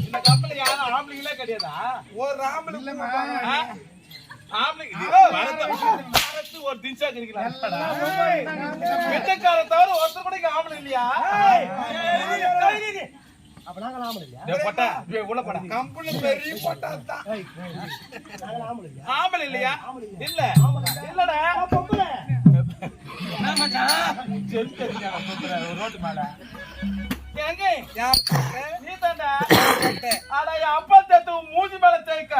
இந்த கம்பெனி யாரும் ஆம்பளைங்களே கிடையாதா? ஒரு ஆம்பளை ஒரு தின்சா கிடைக்கலாம் வெட்டக்கார தவிர ஒருத்தர் கூட ஆம்பளை இல்லையா ஆம்பளை இல்லையா உள்ள பெரிய ஆம்பளை இல்லையா இல்ல இல்லடா பொம்பளை ஒரு ரோட்டு மேல. யார்? நீ. அட, என் அப்பா தேத்து உன் மூஞ்சி மேல தேய்க்க.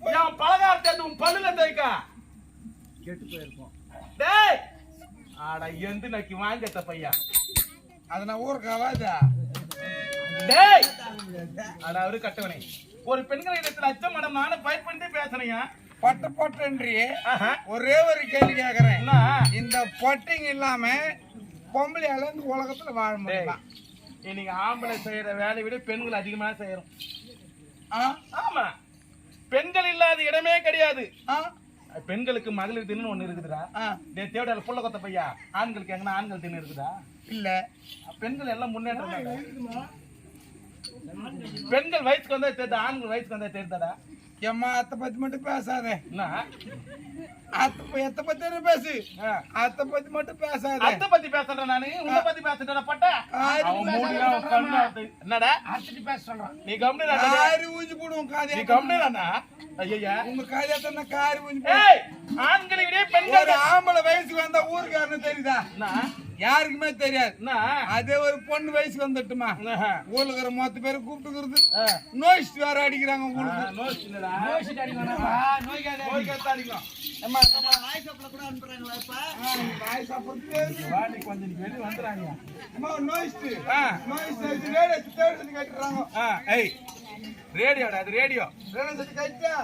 போய் என் பலகார தேத்து உன் பல்லுல தேய்க்க. கெட்டு போயிருப்போம் டேய். அட, எந்து நக்கி வாங்கத்த பையா. அது நான் ஊருக்கு ஆகாதா டேய். அட, அவரு கட்டவனே. ஒரு பெண்களை இடத்துல அச்சம் மேடம் நானும் ஃபைட் பண்ணிட்டு பேசுறேன் பட்ட பொட்டன்றி ஒரே ஒரு கேள்வி கேக்குறேன் இந்த பொட்டிங் இல்லாம பொம்பளையால இந்த உலகத்துல வாழ டேய், முடியுமா இன்னைக்கு ஆம்பளை செய்யற வேலையை விட பெண்கள் அதிகமா செய்யறோம். ஆ? ஆமா. பெண்கள் இல்லாத இடமே கிடையாது. ஆ? பெண்களுக்கு மகளிர் தினம் ஒண்ணு இருக்குதுடா. தேவடா புள்ள கொத்த பையா? ஆண்களுக்கு எங்கன்னா ஆண்கள் தினம் இருக்குதா? இல்ல. பெண்கள் எல்லாம் முன்னேற்றம். பெண்கள் வயசுக்கு வந்தா தெரியுதா ஆண்கள் வயசுக்கு வந்தா தெரியுதாடா எம்மா அத்தை பத்தி மட்டும் பேசாத. எத்தை பத்தி பேசு. அத்தை பத்தி மட்டும் பேசாத. அத்தை பத்தி பேசுறேன் நானு. உன்னை பத்தி பேசுறேன் பட்டா? என்னடா? பேச சொல்றான் நீ காரி ஊஞ்சி போடுவோம் நீ கம்னு ஐயா உங்க காதியா தானே காரி ஆண்களை விட பெண்கள் ஆம்பளை வயசுக்கு வந்தா ஊருக்காரனு தெரியுதா? யாருக்குமே தெரியாது. அதே ஒரு பொண்ணு வயசுக்கு வந்துட்டுமா. ஊர்ல மொத்த பேரை கூப்பிட்டுக்கிறது. ஆ. நோய்ஸ் வேற அடிக்கிறாங்க உங்களுக்கு நோய் சின்னடா. நோய்ஸ் அடிக்கணும்ப்பா, நோய்க்காக நோய் கேட்டா அடிக்கலாம். ஏம்மா, நாய் சாப்பிட கூட அனுப்புறாங்களாப்பா ஆ, நீ வாய் சாப்பிடுறது வா, நீ கொஞ்சம் நீ வெளிய வந்துடுறாங்க. அம்மா, நோய்ஸ் ஆ, நோய்ஸ் அடிச்சு ரேடியோ அடிச்சு தேடி அடிச்சு கட்டுறாங்க ரேடியோடா அது ரேடியோ ரேடியோ.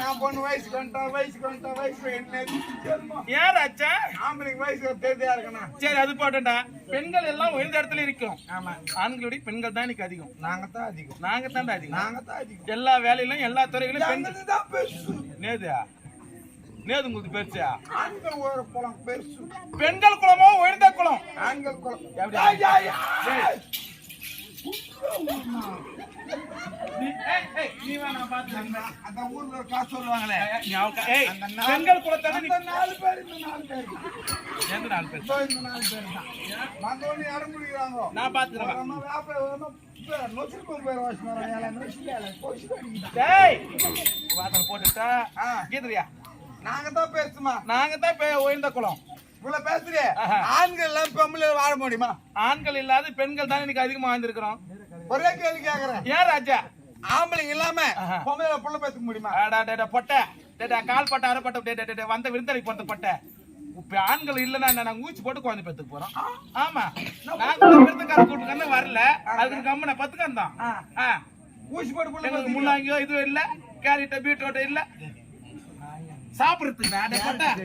நான் பொண்ணு வயசுக்கு வந்துட்டா வயசுக்கு வந்துட்டா வயசுக்கு என்ன தெரியுமா? ஏன் ஆச்சா ஆம்பளைக்கு வயசுக்கு தெரியா இருக்கணும் சரி அது போட்டா பெண்கள் எல்லாம் உயர்ந்த இடத்துல இருக்கோம். ஆமா. ஆண்களுடைய பெண்கள் தான் இன்னைக்கு அதிகம். நாங்க தான் அதிகம். நாங்க தான்டா அதிகம். நாங்க தான் அதிகம். எல்லா வேலையிலும் எல்லா துறைகளிலும் பெண்கள். தான் பெருசு. நேதா நேது உங்களுக்கு பெருசா? ஆண்கள் ஒரு குளம் பெருசு. பெண்கள் குலமோ உயர்ந்த குலம் ஆண்கள் குளம். எப்படி? நான். அந்த ஊர்ல ஒரு காசு சொல்லுவாங்களே? ஏய், நாலு- பெண்கள் பேர் இந்த நாலு பேர். எந்த நாலு பேர்? இந்த நாலு பேர் தான். மத்தவங்க நான் நம்ம போட்டுட்டா. கீதுரியா? நாங்க தான் பேசுமா? நாங்க தான் உயர்ந்த குலம் இவ்வளவு பேசுறியே. ஆண்கள் எல்லாம் பொம்பளை வாழ முடியுமா? ஆண்கள் இல்லாத பெண்கள் தான் இன்னைக்கு அதிகமா வாழ்ந்திருக்கிறோம். ஒரே கேள்வி கேக்குறேன். ஏன் ராஜா? ஆம்பளைங்க இல்லாம. பொம்பளை புள்ள பேத்துக்க முடியுமா? அடா, டே, டே, பொட்டை. டே, டே, கால் பட்டை அரை பட்டை டே, டே, டே, டே, வந்த விருந்தலைக்கு போறது பட்டை. இப்ப ஆண்கள் இல்லைன்னா என்ன, நாங்க ஊச்சி போட்டு குழந்தை பெத்துக்கு போறோம். ஆமா. நாங்க விருந்துக்கார கூட்டுக்கன்னு வரல. அதுக்கு கம்மன பத்துக்கு வந்தோம் ஆ. ஆ. ஊசி போட்டு புள்ள முள்ளாங்கியோ இது இல்ல. கேரட் பீட்ரூட் இல்ல. சாப்பிடுறதுக்கு நான் பொட்டை.